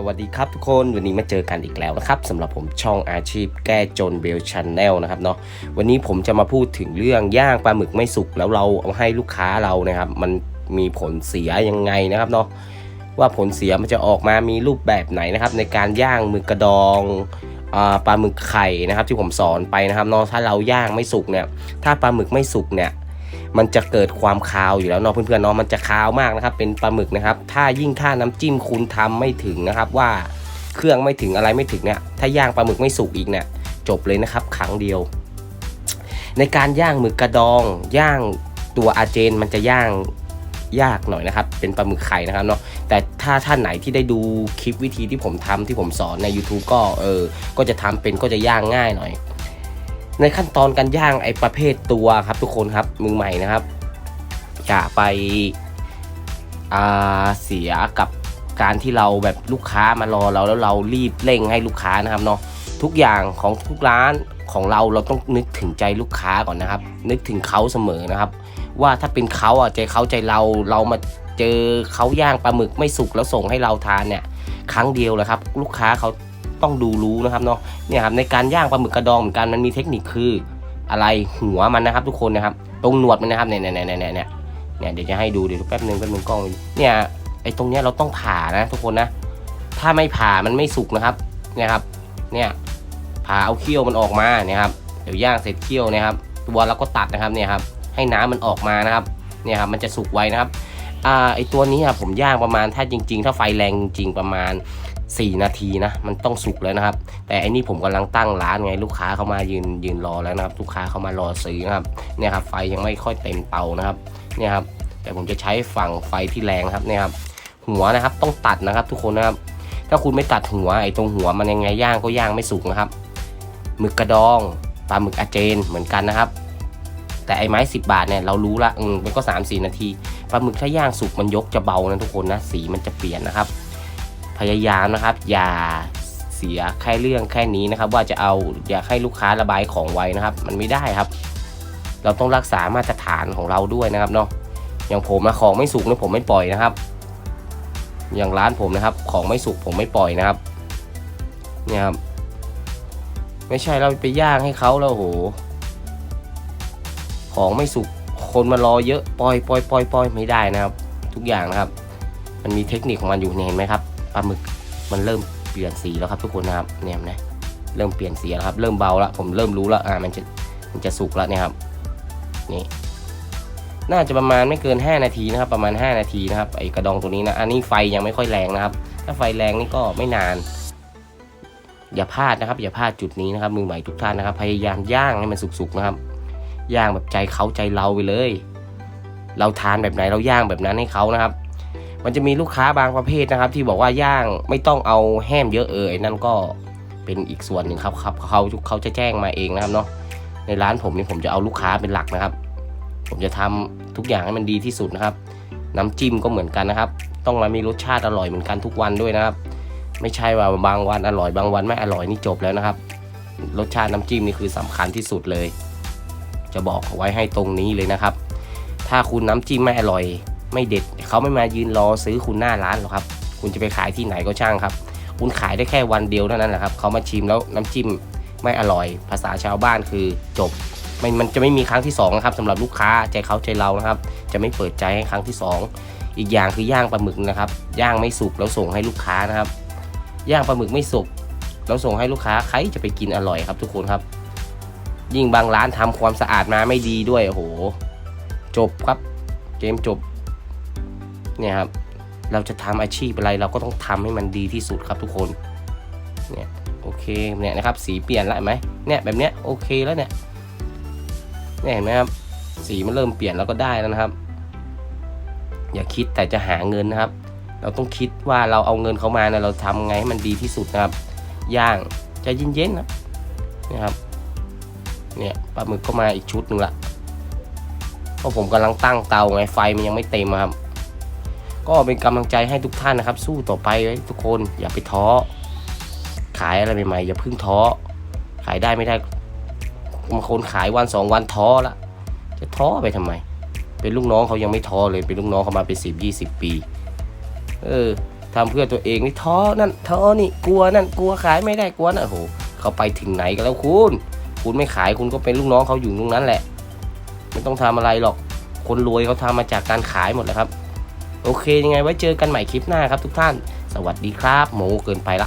สวัสดีครับทุกคนวันนี้มาเจอกันอีกแล้วนะครับสำหรับผมช่องอาชีพแก้จนเบลชันแนลนะครับเนาะวันนี้ผมจะมาพูดถึงเรื่องย่างปลาหมึกไม่สุกแล้วเราเอาให้ลูกค้าเรานะครับมันมีผลเสียยังไงนะครับเนาะว่าผลเสียมันจะออกมามีรูปแบบไหนนะครับ ในการย่างหมึกกระดองอปลาหมึกไข่นะครับ ที่ผมสอนไปนะครับเนาะถ้าเราย่างไม่สุกเนี่ยถ้าปลาหมึกไม่สุกเนี่ย มันจะเกิดความคาวอยู่แล้วเนาะเพื่อนๆเนาะมันจะคาวมากนะครับ เป็นปลาหมึกนะครับ ถ้ายิ่งถ้าน้ำจิ้มคุณทำไม่ถึงนะครับ ว่าเครื่องไม่ถึงอะไรไม่ถึงเนี่ยถ้าย่างปลาหมึกไม่สุกอีกเนี่ยจบเลยนะครับครั้งเดียว ในการย่างหมึกกระดองย่างตัวอาเจนมันจะย่างยากหน่อยนะครับ เป็นปลาหมึกไข่นะครับเนาะแต่ถ้าท่านไหนที่ได้ดูคลิปวิธีที่ผมทำที่ผมสอนใน YouTube ก็เออก็จะทำเป็นก็จะย่างง่ายหน่อย ในขั้นตอนการย่างไอ้ประเภทตัวครับทุกคนครับมือใหม่นะครับจะไปเสียกับการที่เราแบบลูกค้ามารอเราแล้วเรารีบเร่งให้ลูกค้านะครับเนาะทุกอย่างของทุกร้านของเราเราต้องนึกถึงใจลูกค้าก่อนนะครับ นึกถึงเขาเสมอนะครับ ว่าถ้าเป็นเขาอะใจเขาใจเราเรามาเจอเขาย่างปลาหมึกไม่สุกแล้วส่งให้เราทานเนี่ย ครั้งเดียวแหละครับ ลูกค้าเขา ต้องดูรู้นะครับเนาะเนี่ยครับในการย่างปลาหมึกกระดองเหมือนกันมันมีเทคนิคคืออะไรหัวมันนะครับ ทุกคนนะครับ ตรงหนวดมันนะครับเนี่ยเนี่ยเนี่ยเนี่ยเนี่ยเนี่ยเดี๋ยวจะให้ดูเดี๋ยวแป๊บนึงแป๊บนึงกล้องเนี่ยไอ้ตรงเนี้ยเราต้องผ่านะทุกคนนะ ถ้าไม่ผ่ามันไม่สุกนะครับเนี่ยครับเนี่ยผ่าเอาเขี้ยวมันออกมาเนี่ยครับเดี๋ยวย่างเสร็จเขี้ยวนะครับ ตัวเราก็ตัดนะครับเนี่ยครับให้น้ำมันออกมานะครับเนี่ยครับมันจะสุกไวนะครับอ่าไอตัวนี้อะผมย่างประมาณถ้าจริง ๆ ถ้าไฟแรงจริงประมาณ 4 นาทีนะมันต้องสุกแล้วนะครับ แต่อันนี้ผมกำลังตั้งร้านไงลูกค้าเข้ามายืนยืนรอแล้วนะครับ ลูกค้าเข้ามารอซื้อนะครับเนี่ยครับไฟยังไม่ค่อยเต็มเตานะครับเนี่ยครับแต่ผมจะใช้ฝั่งไฟที่แรงครับเนี่ยครับหัวนะครับต้องตัดนะครับทุกคนนะครับ ถ้าคุณไม่ตัดหัวไอ้ตรงหัวมันยังไงย่างก็ย่างไม่สุกนะครับหมึกกระดองปลาหมึกอาเจนเหมือนกันนะครับ แต่ไอ้ไม้10 บาทเนี่ยเรารู้ละอืมมันก็3 4นาทีปลาหมึกถ้าย่างสุกมันยกจะเบานะทุกคนนะสีมันจะเปลี่ยนนะครับ พยายามนะครับ อย่าเสียแค่เรื่องแค่นี้นะครับ ว่าจะเอาอยากให้ลูกค้าระบายของไวนะครับ มันไม่ได้ครับ เราต้องรักษามาตรฐานของเราด้วยนะครับเนาะอย่างผมนะของไม่สุกเนี่ยผมไม่ปล่อยนะครับ อย่างร้านผมนะครับ ของไม่สุกผมไม่ปล่อยนะครับ เนี่ยครับไม่ใช่เราไปย่างให้เขาแล้วโห ของไม่สุกคนมารอเยอะปล่อยปล่อยปล่อยปล่อยไม่ได้นะครับ ทุกอย่างนะครับ มันมีเทคนิคของมันอยู่เนี่ยเห็นไหมครับ ปลาหมึกมันเริ่มเปลี่ยนสีแล้วครับทุกคนนะครับเนี่ยนะเริ่มเปลี่ยนสีแล้วครับ เริ่มเบาแล้วผมเริ่มรู้แล้วอ่ามันจะมันจะสุกแล้วเนี่ยครับนี่น่าจะประมาณไม่เกิน 5 นาทีนะครับ ประมาณ 5 นาทีนะครับไอกระดองตัวนี้นะอันนี้ไฟยังไม่ค่อยแรงนะครับ ถ้าไฟแรงนี่ก็ไม่นาน อย่าพลาดนะครับ อย่าพลาดจุดนี้นะครับ มือใหม่ทุกท่านนะครับ พยายามย่างให้มันสุกๆนะครับย่างแบบใจเขาใจเราไปเลย เราทานแบบไหนเราย่างแบบนั้นให้เขานะครับ มันจะมีลูกค้าบางประเภทนะครับ ที่บอกว่าย่างไม่ต้องเอาแห้มเยอะเออนั่นก็เป็นอีกส่วนหนึ่งครับครับเขาเขาจะแจ้งมาเองนะครับเนาะในร้านผมนี่ผมจะเอาลูกค้าเป็นหลักนะครับ ผมจะทำทุกอย่างให้มันดีที่สุดนะครับ น้ำจิ้มก็เหมือนกันนะครับ ต้องมามีรสชาติอร่อยเหมือนกันทุกวันด้วยนะครับ ไม่ใช่ว่าบางวันอร่อยบางวันไม่อร่อยนี่จบแล้วนะครับ รสชาติน้ำจิ้มนี่คือสำคัญที่สุดเลย จะบอกเอาไว้ให้ตรงนี้เลยนะครับ ถ้าคุณน้ำจิ้มไม่อร่อย ไม่เด็ดเขาไม่มายืนรอซื้อคุณหน้าร้านหรอกครับ คุณจะไปขายที่ไหนก็ช่างครับ คุณขายได้แค่วันเดียวเท่านั้นแหละครับเขามาชิมแล้วน้ำจิ้มไม่อร่อย ภาษาชาวบ้านคือจบมันมันจะไม่มีครั้งที่สองนะครับสำหรับลูกค้าใจเขาใจเรานะครับ จะไม่เปิดใจให้ครั้งที่สองอีกอย่างคือย่างปลาหมึกนะครับย่างไม่สุกแล้วส่งให้ลูกค้านะครับ ย่างปลาหมึกไม่สุกแล้วส่งให้ลูกค้าใครจะไปกินอร่อยครับทุกคนครับ ยิ่งบางร้านทำความสะอาดมาไม่ดีด้วยโอ้โห จบครับ เกมจบ เนี่ยครับเราจะทำอาชีพอะไรเราก็ต้องทำให้มันดีที่สุดครับทุกคนเนี่ยโอเคเนี่ยนะครับสีเปลี่ยนแล้วไหมเนี่ยแบบเนี้ยโอเคแล้วเนี่ยเนี่ยเห็นไหมครับสีมันเริ่มเปลี่ยนแล้วก็ได้แล้วนะครับ อย่าคิดแต่จะหาเงินนะครับ เราต้องคิดว่าเราเอาเงินเขามาเนี่ยเราทำไงให้มันดีที่สุดนะครับย่างใจะเย็นๆนะเนี่ยครับเนี่ยปลาหมึกก็มาอีกชุดหนึ่งละเพราะผมกำลังตั้งเตาไงไฟมันยังไม่เต็มครับ ก็เป็นกำลังใจให้ทุกท่านนะครับ สู้ต่อไปไว้ทุกคนอย่าไปท้อ ขายอะไรใหม่ๆอย่าพึ่งท้อ ขายได้ไม่ได้บางคนขายวันสองวันท้อละจะท้อไปทำไม เป็นลูกน้องเขายังไม่ท้อเลยเป็นลูกน้องเขามาเป็นสิบยี่สิบปี เออทำเพื่อตัวเองไม่ท้อนั่นท้อนี่กลัวนั่นกลัวขายไม่ได้กลัวน่ะโหเขาไปถึงไหนกันแล้วคุณ คุณไม่ขายคุณก็เป็นลูกน้องเขาอยู่ตรงนั้นแหละไม่ต้องทำอะไรหรอก คนรวยเขาทำมาจากการขายหมดแหละครับ โอเคยังไงไว้เจอกันใหม่คลิปหน้าครับทุกท่าน สวัสดีครับ หมูเกินไปละ